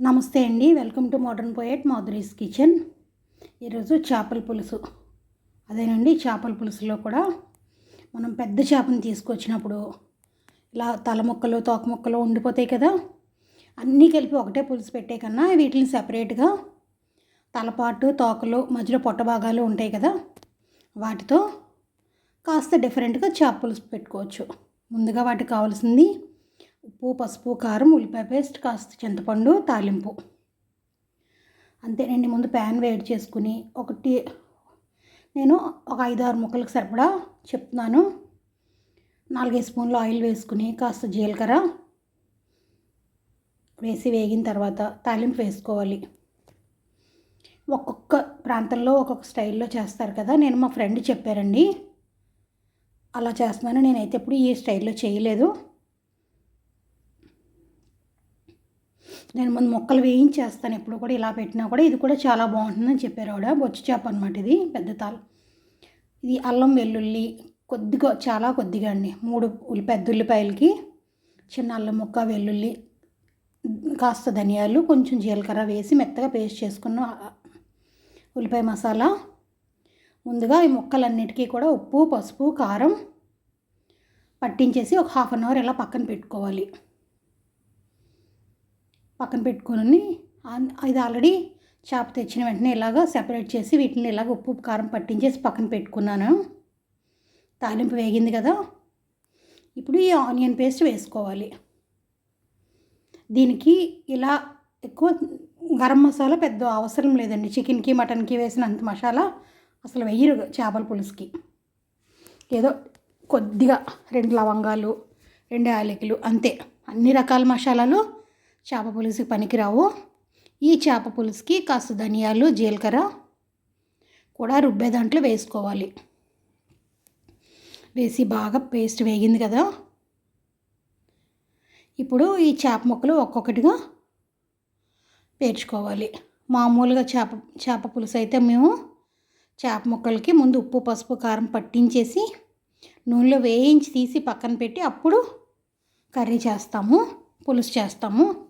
నమస్తే అండి welcome to modern poet Madhuri's kitchen. ఈరోజు చేపల పులుసు. అదేనండి చేపల పులుసులో కూడా మనం పెద్ద చేపను తీసుకొచ్చినప్పుడు ఇలా తల ముక్కలు తోక ముక్కలు ఉండిపోతాయి కదా అన్నీ కలిపి ఒకటే పులుసు పెట్టే కన్నా వీటిని సెపరేట్గా తలపాటు తోకలు మధ్యలో పొట్ట భాగాలు ఉంటాయి కదా వాటితో కాస్త డిఫరెంట్గా చేప పులుసు పెట్టుకోవచ్చు. ముందుగా వాటికి కావాల్సింది ఉప్పు పసుపు కారం ఉల్లిపాయ పేస్ట్ కాస్త చింతపండు తాలింపు. అంతేనండి. ముందు ప్యాన్ వేడి చేసుకుని ఒకటి నేను ఒక ఐదు ఆరు ముక్కలకు సరిపడా చెప్తున్నాను. నాలుగైదు స్పూన్లు ఆయిల్ వేసుకుని కాస్త జీలకర్ర వేసి వేగిన తర్వాత తాలింపు వేసుకోవాలి. ఒక్కొక్క ప్రాంతంలో ఒక్కొక్క స్టైల్లో చేస్తారు కదా. నేను మా ఫ్రెండ్ చెప్పారండి. అలా చేస్తున్నాను. నేనైతే ఎప్పుడు ఈ స్టైల్లో చేయలేదు. నేను ముందు మొక్కలు వేయించేస్తాను. ఎప్పుడు కూడా ఇలా పెట్టినా కూడా ఇది కూడా చాలా బాగుంటుందని చెప్పారు ఆవిడ. బొచ్చు చేప అనమాట ఇది పెద్ద తాల్ ఇది అల్లం వెల్లుల్లి కొద్దిగా చాలా కొద్దిగా అండి. మూడు ఉల్లి పెద్ద ఉల్లిపాయలకి చిన్న అల్లం ముక్క వెల్లుల్లి కాస్త ధనియాలు కొంచెం జీలకర్ర వేసి మెత్తగా పేస్ట్ చేసుకున్న ఉల్లిపాయ మసాలా. ముందుగా ఈ ముక్కలన్నిటికీ కూడా ఉప్పు పసుపు కారం పట్టించేసి ఒక హాఫ్ అన్ అవర్ ఇలా పక్కన పెట్టుకోవాలి. పక్కన పెట్టుకొని ఇది ఆల్రెడీ చేప తెచ్చిన వెంటనే ఇలాగ సెపరేట్ చేసి వీటిని ఇలాగ ఉప్పు కారం పట్టించేసి పక్కన పెట్టుకున్నాను. తాలింపు వేగింది కదా. ఇప్పుడు ఈ ఆనియన్ పేస్ట్ వేసుకోవాలి. దీనికి ఇలా ఎక్కువ గరం మసాలా పెద్ద అవసరం లేదండి. చికెన్కి మటన్కి వేసినంత మసాలా అసలు వెయ్యరు చేపల పులుసుకి. ఏదో కొద్దిగా రెండు లవంగాలు రెండు యాలకులు అంతే. అన్ని రకాల మసాలాలు చేప పులుసు పనికిరావు. ఈ చేప పులుసుకి కాస్త ధనియాలు జీలకర్ర కూడా రుబ్బే దాంట్లో వేసుకోవాలి. వేసి బాగా పేస్ట్ వేగింది కదా. ఇప్పుడు ఈ చేప ముక్కలు ఒక్కొక్కటిగా పేర్చుకోవాలి. మామూలుగా చేప చేప పులుసు అయితే మేము చేప ముక్కలకి ముందు ఉప్పు పసుపు కారం పట్టించేసి నూనెలో వేయించి తీసి పక్కన పెట్టి అప్పుడు కర్రీ చేస్తాము పులుసు చేస్తాము.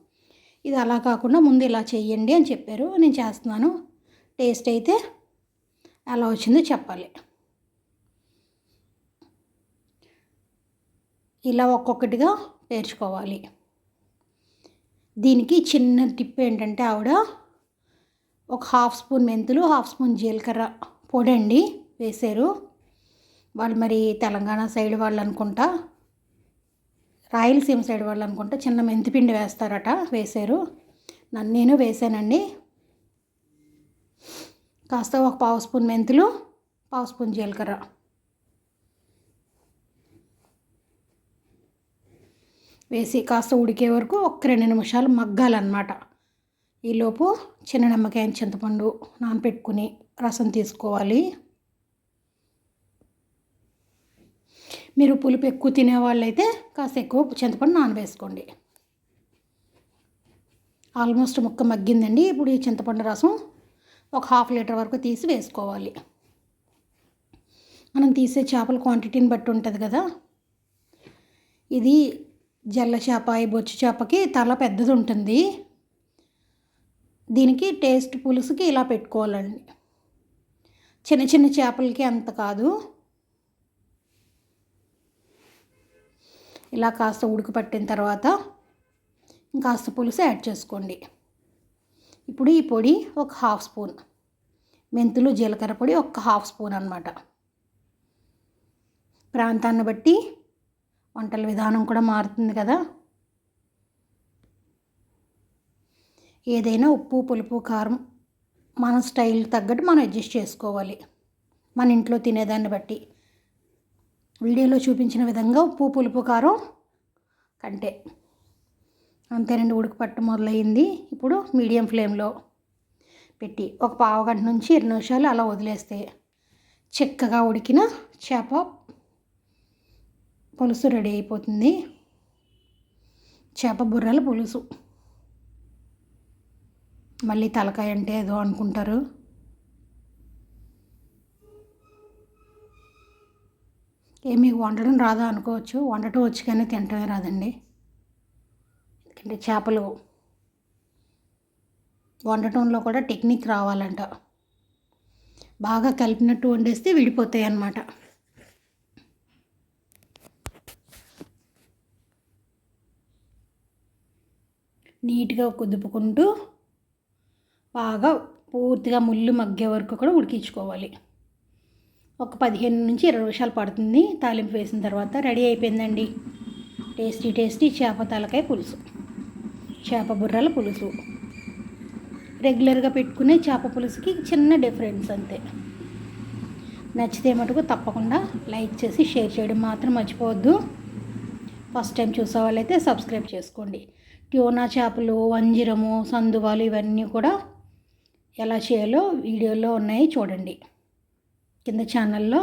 ఇది అలా కాకుండా ముందు ఇలా చేయండి అని చెప్పారు. నేను చేస్తున్నాను. టేస్ట్ అయితే ఎలా వచ్చిందో చెప్పాలి. ఇలా ఒక్కొక్కటిగా పేర్చుకోవాలి. దీనికి చిన్న టిప్ ఏంటంటే ఆవిడ ఒక హాఫ్ స్పూన్ మెంతులు హాఫ్ స్పూన్ జీలకర్ర పొడి అండి వేశారు. వాళ్ళు మరి తెలంగాణ సైడ్ వాళ్ళు అనుకుంటా రాయలసీమ సైడ్ వాళ్ళు అనుకుంటా చిన్న మెంతిపిండి వేస్తారట వేశారు. నన్ను నేను వేసానండి కాస్త ఒక పావు స్పూన్ మెంతులు పావు స్పూన్ జీలకర్ర. వేసి కాస్త ఉడికే వరకు ఒక రెండు నిమిషాలు మగ్గాలన్నమాట. ఈలోపు చిన్న నిమ్మకాయ చింతపండు నానపెట్టుకుని రసం తీసుకోవాలి. మీరు పులుపు ఎక్కువ తినేవాళ్ళైతే కాస్త ఎక్కువ చింతపండు నానవేసుకోండి ఆల్మోస్ట్ ముక్క మగ్గిందండి. ఇప్పుడు ఈ చింతపండు రసం ఒక హాఫ్ లీటర్ వరకు తీసి వేసుకోవాలి. మనం తీసే చేపల క్వాంటిటీని బట్టి ఉంటుంది కదా. ఇది జల్ల చేప ఈ బొచ్చు చేపకి తల పెద్దది ఉంటుంది. దీనికి టేస్ట్ పులుసుకి ఇలా పెట్టుకోవాలండి. చిన్న చిన్న చేపలకి అంత కాదు. ఇలా కాస్త ఉడకపట్టిన తర్వాత కాస్త పులుసు యాడ్ చేసుకోండి. ఇప్పుడు ఈ పొడి ఒక హాఫ్ స్పూన్ మెంతులు జీలకర్ర పొడి ఒక హాఫ్ స్పూన్ అనమాట ప్రాంతాన్ని బట్టి వంటల విధానం కూడా మారుతుంది కదా. ఏదైనా ఉప్పు పులుపు కారం మన స్టైల్ తగ్గట్టు మనం అడ్జస్ట్ చేసుకోవాలి. మన ఇంట్లో తినేదాన్ని బట్టి. వీడియోలో చూపించిన విధంగా ఉప్పు పులుపు కారం కంటే. అంతేనండి ఉడుకు పట్టు మొదలైంది. ఇప్పుడు మీడియం ఫ్లేమ్లో పెట్టి ఒక పావు గంట నుంచి ఇరవై నిమిషాలు అలా వదిలేస్తే చిక్కగా ఉడికిన చేప పులుసు రెడీ అయిపోతుంది. చేప బుర్రల పులుసు. మళ్ళీ తలకాయ అంటే ఏదో అనుకుంటారు. ఏమి వండడం రాదా అనుకోవచ్చు. వండటం వచ్చి కానీ తినటమే రాదండి. ఎందుకంటే చేపలు వండటంలో కూడా టెక్నిక్ రావాలంట. బాగా కలిపినట్టు వండేస్తే విడిపోతాయి అన్నమాట నీట్గా కుదుపుకుంటూ బాగా పూర్తిగా ముళ్ళు మగ్గే వరకు కూడా ఉడికించుకోవాలి. ఒక పదిహేను నుంచి ఇరవై నిమిషాలు పడుతుంది తాలింపు వేసిన తర్వాత రెడీ అయిపోయిందండి. టేస్టీ టేస్టీ చేప తలకాయ పులుసు. చేప బుర్రల పులుసు. రెగ్యులర్గా పెట్టుకునే చేప పులుసుకి చిన్న డిఫరెన్స్ అంతే. నచ్చితే మటుకు తప్పకుండా లైక్ చేసి షేర్ చేయడం మాత్రం మర్చిపోవద్దు. ఫస్ట్ టైం చూసే వాళ్ళైతే సబ్స్క్రైబ్ చేసుకోండి. ట్యూనా చేపలు వంజిరము సందువాలు ఇవన్నీ కూడా ఎలా చేయాలో వీడియోలో ఉన్నాయి చూడండి. కింద ఛానల్లో